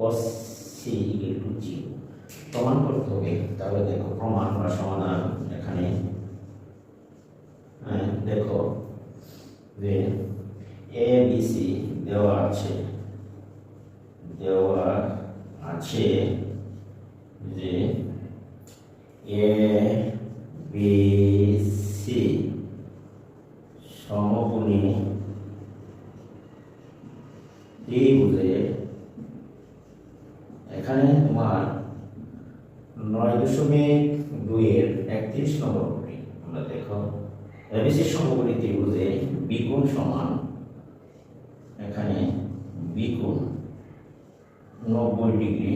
Cos C equal to zero প্রমাণ করতে হবে। তাহলে দেখো প্রমাণ বা সমাধান এখানে। হ্যাঁ, দেখো যে এ বি সি দেওয়া আছে। দেওয়া আছে যে এ বি সি সমকোণী ত্রিভুজে এখানে তোমার নয় দশমিক দুইয়ের একত্রিশ নম্বর করি আমরা দেখো এবিসি সমকোণী ত্রিভুজে বিগুণ সমান এখানে বিগুণ নব্বই ডিগ্রি।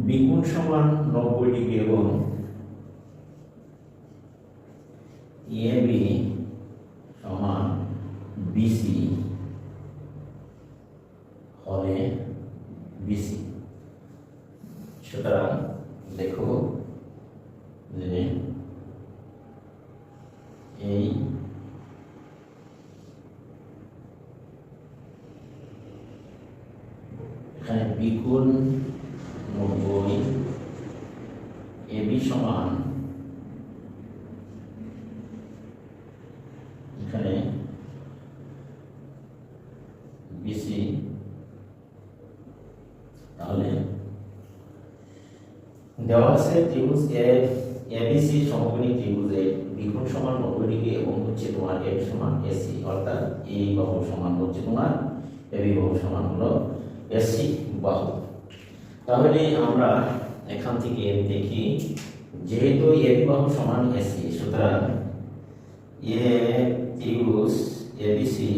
বিগুণ সমান নব্বই ডিগ্রি এবং এবি সমান বিসি হলে বিসি সুতরাং দেখো যে এই এখানে বিগুণ নব্বই এবি সমান এখানে বিসি তাহলে দেওয়া আছে ত্রিভুজ এবিসি সমকোণী ত্রিভুজে বিগুণ সমান নব্বই ডিগ্রি এবং হচ্ছে তোমার এ সমান এসি অর্থাৎ এই বাহু সমান হচ্ছে তোমার এবি বাহু সমান হলো এসি বাহু। তাহলে আমরা এখান থেকে দেখি যেহেতু এবি বাহু সমান এসি সুতরাং এ, ত্রিভুজ এবিসি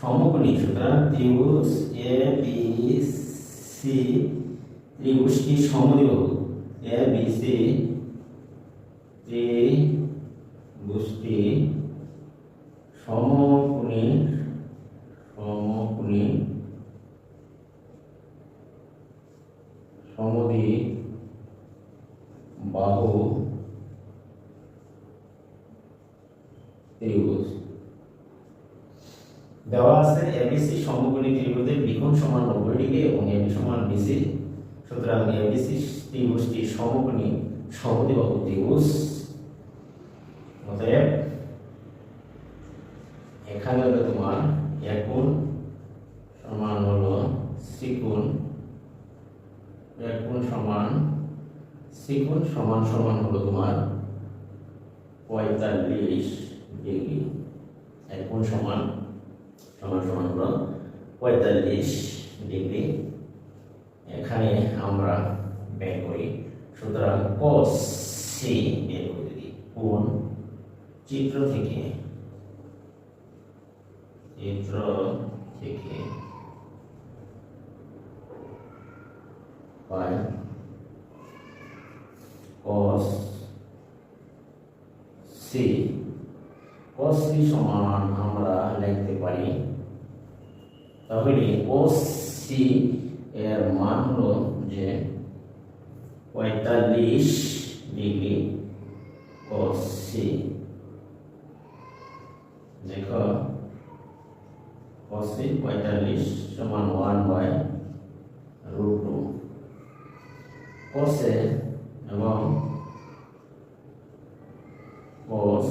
সমকোণী, সুতরাং ত্রিভুজ, এ বি সি ত্রিভুজটি সমদ্বিবাহু এ বি সি ত্রিভুজটি সমকোণী সমদ্বি বাহু ত্রিভুজ দেওয়া আছে এবিসি সমকোণী ত্রিভুজের বিকোণ সমান নব্বই ডিগ্রি এবং এবি সমান বিসি সুতরাং এবিসি ত্রিভুজটি সমকোণী সমদ্বিবাহু ত্রিভুজ। অতএব এখানে হলো তোমার এক গুণ সমান হলো সিকুণ এক গুণ সমান সিকুণ সমান সমান হলো তোমার পঁয়তাল্লিশ ডিগ্রি। এক গুণ সমান সমান সমান হলো পঁয়তাল্লিশ ডিগ্রি। এখানে আমরা বের করি। সুতরাং cos সি বের করে দিই। কোন? চিত্র থেকে। চিত্র থেকে পাই cos সি cos সি সমান আমরা লিখতে পারি। তাহলে cos সি এর মান হলো যে পঁয়তাল্লিশ ডিগ্রি cos সি দেখো, cos সি পঁয়তাল্লিশ সমান one by root two cos A এবং cos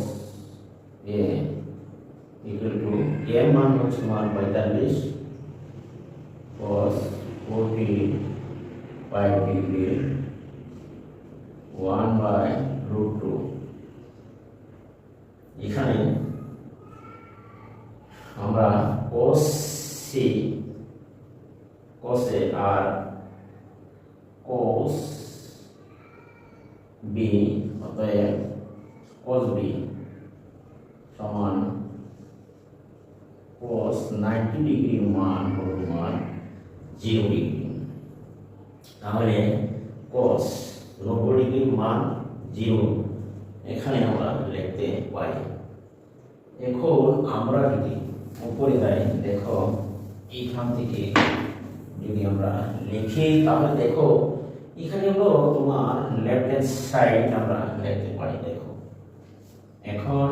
এ ইকুয়াল টু এর মান হচ্ছে মান পঁয়তাল্লিশ। Cos forty five degree one by root two এখানে আমরা cos সি cos এ আর cos বি অতএব cos বি সমান cos 90 ডিগ্রি মান হলো তোমার জিরো ডিগ্রি। তাহলে cos নব্বই ডিগ্রির মান জিরো। এখানে আমরা লিখতে পারি। এখন আমরা যদি উপরে যাই দেখো, এইখান থেকে যদি আমরা লিখি, তাহলে দেখো, এখানে হলো তোমার লেফট হ্যান্ড সাইড আমরা লিখতে পারি, দেখো। এখন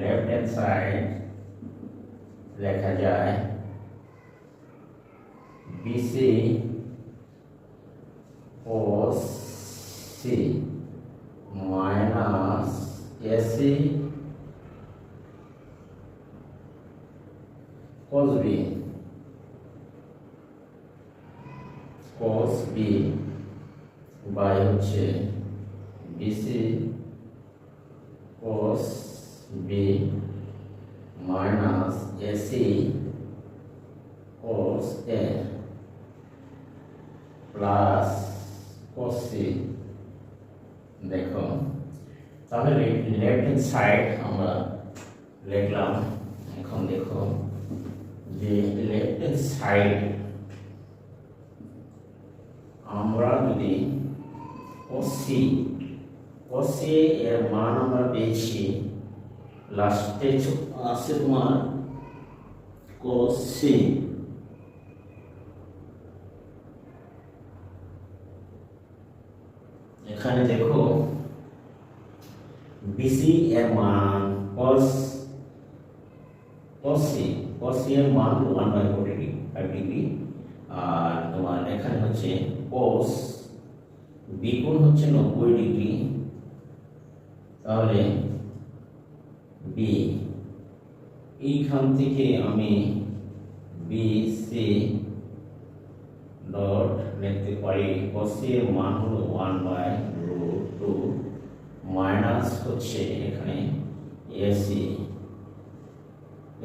লেফট হ্যান্ড সাইড লেখা যায় BC cos C minus AC cos B cos B by হচ্ছে BC left hand side আমরা লিখলাম এখন দেখো যে লেফট হ্যান্ড সাইড আমরা যদি কসি কসি এর মান আমরা পেয়েছি লাস্টে আছে তোমার কসি এখানে দেখো বিসি এর মান cos cos C cos C এর মান one by four degree five degree আর তোমার এখানে হচ্ছে cos বি কোণ হচ্ছে নব্বই ডিগ্রি তাহলে বি এইখান থেকে আমি বি সি ডট লিখতে পারি কসি এর মান হলো one by root two minus হচ্ছে এখানে এসি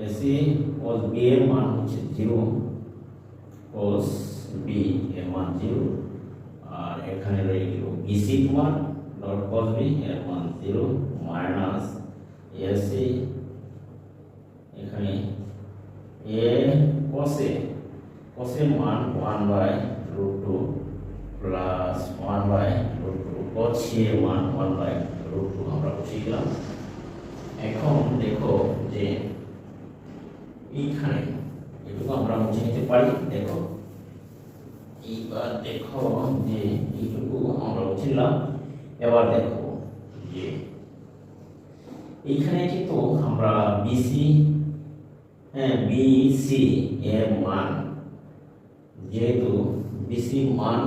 এসি কস বি এর মান হচ্ছে জিরো কস বি এর মান জিরো আর এখানে রয়ে গেল বিসি মান ডট কস বি এর মান জিরো মাইনাস এসি এখানে এ কসে কসের মান one by root two plus one by root two cos এর মান ওয়ান বাই রুট আমরা বসিয়ে দিলাম এখন দেখো যে এইখানে এটুকু আমরা মুছে নিতে পারি। দেখো, এইবার দেখো যে এইটুকু আমরা উঠিলাম এবার দেখো যে এইখানে কিন্তু আমরা বিসি হ্যাঁ বিসি এর মান। যেহেতু বিসি মান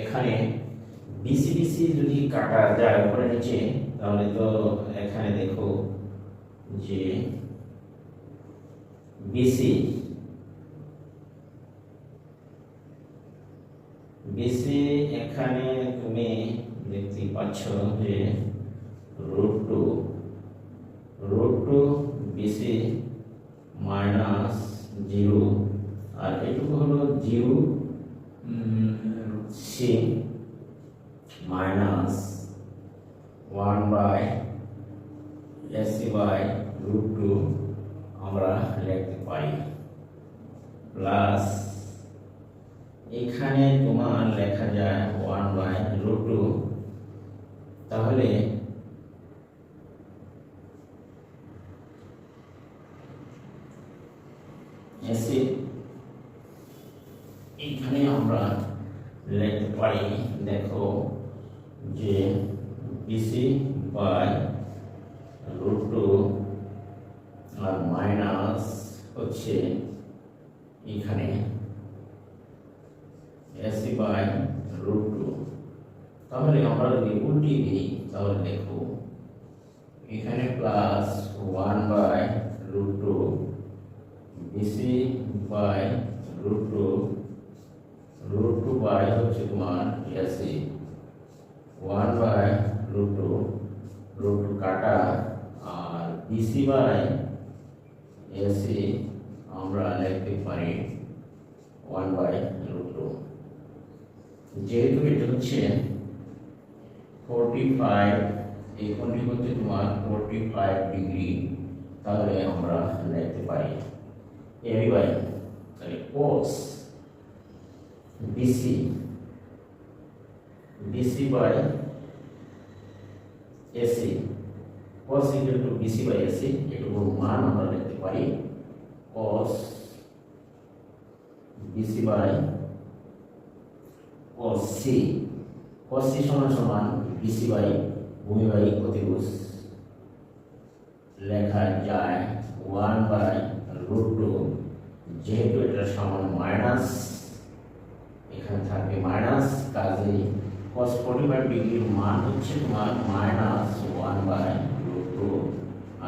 এখানে বিসি বিসি যদি কাটা যায় উপরে নিচে তাহলে তো এখানে দেখো যে বিসি বিসি এখানে তুমি দেখতে পাচ্ছ যে root two root two BC minus zero আর এটুকু হলো zero C minus one by AC by root two আমরা লিখতে পারি। প্লাস এখানে তোমার লেখা যায় ওয়ান বাই রুট টু তাহলে এসি এইখানে আমরা লিখতে পারি দেখো যে বিসি বাই রুট টু আর মাইনাস হচ্ছে এখানে এসি বাই রুট টু তাহলে আমরা যদি উল্টি দিই, তাহলে দেখো এখানে plus one by root two BC by root two root two by হচ্ছে তোমার AC one by root two root two কাটা, আর বিসি বাই এসি আমরা লিখতে পারি ওয়ান বাই রুট টু যেহেতু এটা হচ্ছে ফোরটি ফাইভ এই কোণটি হচ্ছে তোমার ফোরটি ফাইভ ডিগ্রি তাহলে আমরা লিখতে পারি। এবি বাই তাহলে cos BC BC by AC cos equal to BC by AC এটুকুর মান আমরা লিখতে পারি। Cos BC by cos C cos C সমান সমান BC by ভূমি বাই অতিভুজ। লেখা যায় ওয়ান বাই রুট টু যেহেতু এটা সমান মাইনাস এখানে থাকবে মাইনাস কাজে cos 45 ডিগ্রির মান হচ্ছে তোমার minus one by root two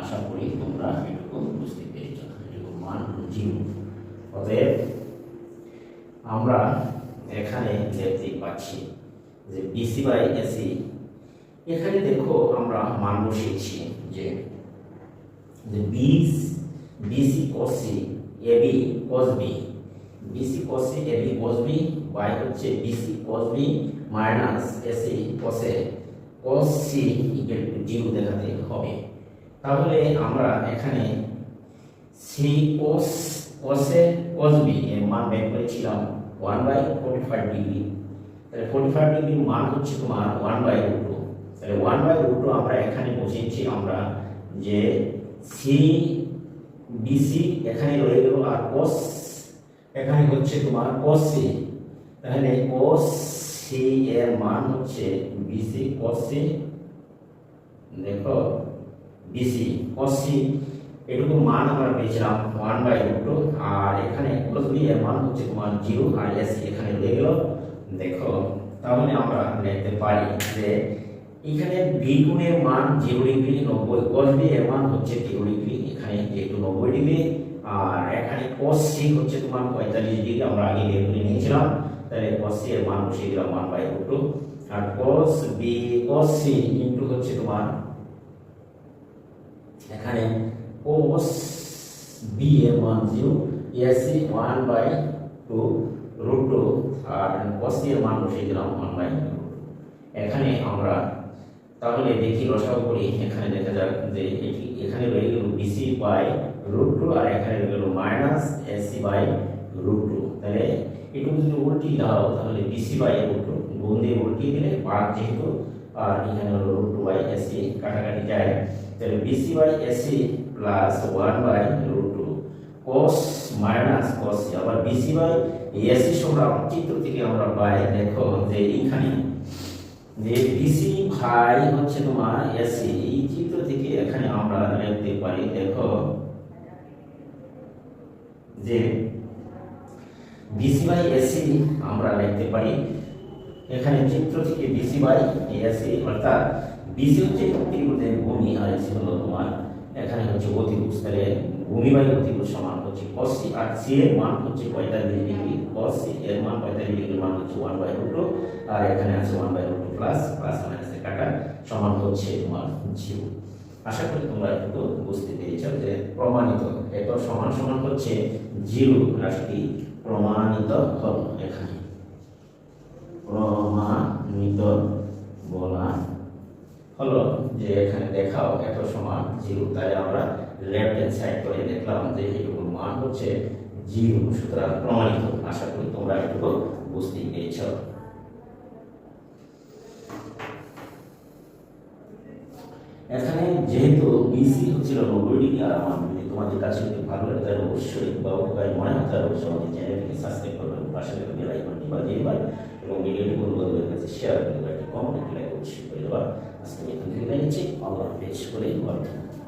আশা করি তোমরা এটুকু বুঝতে জিরো অতএব আমরা এখানে দেখতে পাচ্ছি যে বিসি বাই এসি এখানে দেখো আমরা মান বসিয়েছি যে বিস BC cos C AB cos B BC cos C AB cos B by হচ্ছে BC cos B minus AC কসে cos C zero দেখাতে হবে। তাহলে আমরা এখানে সি কোস কোসে কোস বি এর মান বের করেছিলাম one by forty five degree তাহলে ফোর্টি ফাইভ ডিগ্রির মান হচ্ছে তোমার ওয়ান বাই রুট তাহলে ওয়ান বাই রুট আমরা এখানে বসিয়েছি আমরা যে সি বিসি এখানে রয়ে গেল আর কোস এখানে হচ্ছে তোমার কোস সি তাহলে কোস সি এর মান হচ্ছে বিসি কোস সি দেখো বিসি কোস সি এটুকু মান আমরা পেয়েছিলাম ওয়ান বাই রুট আর এখানে কোস বি এর মান হচ্ছে তোমার জিরো আর এস এখানে রয়ে গেল। দেখো, তাহলে আমরা লিখতে পারি যে এখানে বি গুণের মান জিরো ডিগ্রি নব্বই কস বি এর মান হচ্ছে জিরো ডিগ্রি এখানে যেহেতু নব্বই ডিগ্রি আর এখানে কস সি হচ্ছে তোমার পঁয়তাল্লিশ ডিগ্রি আমরা আগে বের করে নিয়েছিলাম। তাহলে কস সি এর মান বসিয়ে দিলাম one by root R cos B cos C into হচ্ছে তোমার, এখানে cos b এর মান zero AC one by two root two R cos এর মান বসিয়ে দিলাম ওয়ান বাই এখানে আমরা তাহলে দেখি রসাও করি এখানে দেখা যাক যে এখানে রয়ে গেল বিসি বাই রুট টু আর এখানে রয়ে গেল minus AC by root two তাহলে এটুকু যদি উল্টি দাও, তাহলে বিসি বাই রুট টু গুণ দিয়ে উল্টিয়ে দিলে পাঁচ যেহেতু, আর এখানে হলো রুট টু বাই এসি কাটাকাটি যায়। তাহলে BC by AC plus one by root two cos minus cos আবার বিসি বাই এসি আমরা চিত্র থেকে আমরা পাই, দেখো যে এইখানে, যে বিসি ভাই হচ্ছে তোমার এসি এই চিত্র থেকে এখানে আমরা লিখতে পারি, দেখো, যে বিসি বাই এসি আমরা লিখতে পারি। এখানে চিত্র থেকে বিসি বাই এসি অর্থাৎ বিসি হচ্ছে ত্রিভুজের ভূমি আর এসি হলো তোমার এখানে হচ্ছে অতিভুজ, তাহলে ভূমি বাই সমান হচ্ছে cos c, আর সি এর মান হচ্ছে পঁয়তাল্লিশ ডিগ্রি। cos c এর মান পঁয়তাল্লিশ ডিগ্রির মান হচ্ছে ওয়ান বাই রুট আর এখানে আছে one by root plus plus মাইনাসে কাটা সমান হচ্ছে তোমার জিরো আশা করি তোমরা একটু বুঝতে পেরেছ যে প্রমাণিত, এত সমান সমান হচ্ছে জিরো রাশিটি প্রমাণিত হল এখানে। প্রমাণিত বলা হলো যে এখানে দেখাও এত সমান, জিরো। তাই আমরা লেফট হ্যান্ড সাইড করে দেখলাম যে এইটুকুর মান হচ্ছে জিরো। সুতরাং প্রমাণিত। আশা করি তোমরা একটু বুঝতেই পেরেছ। এখানে যেহেতু বিসি হচ্ছিল নব্বই ডিগ্রি আর আমার যদি তোমাদের কাছে যদি ভালো লাগে, তাহলে অবশ্যই বা উপকারী মনে হয়, তাহলে অবশ্যই আমাদের চ্যানেলটিকে সাবস্ক্রাইব করবেন পাশে থেকে বেল আইকনটি বাজিয়ে দিবার এবং ভিডিওটি বন্ধুবান্ধবের কাছে শেয়ার করে দেবার একটি কমেন্ট লাইক অবশ্যই করে দেওয়া আজকে থেকে জানিয়েছি আল্লাহ পেশ করে বর্ধমান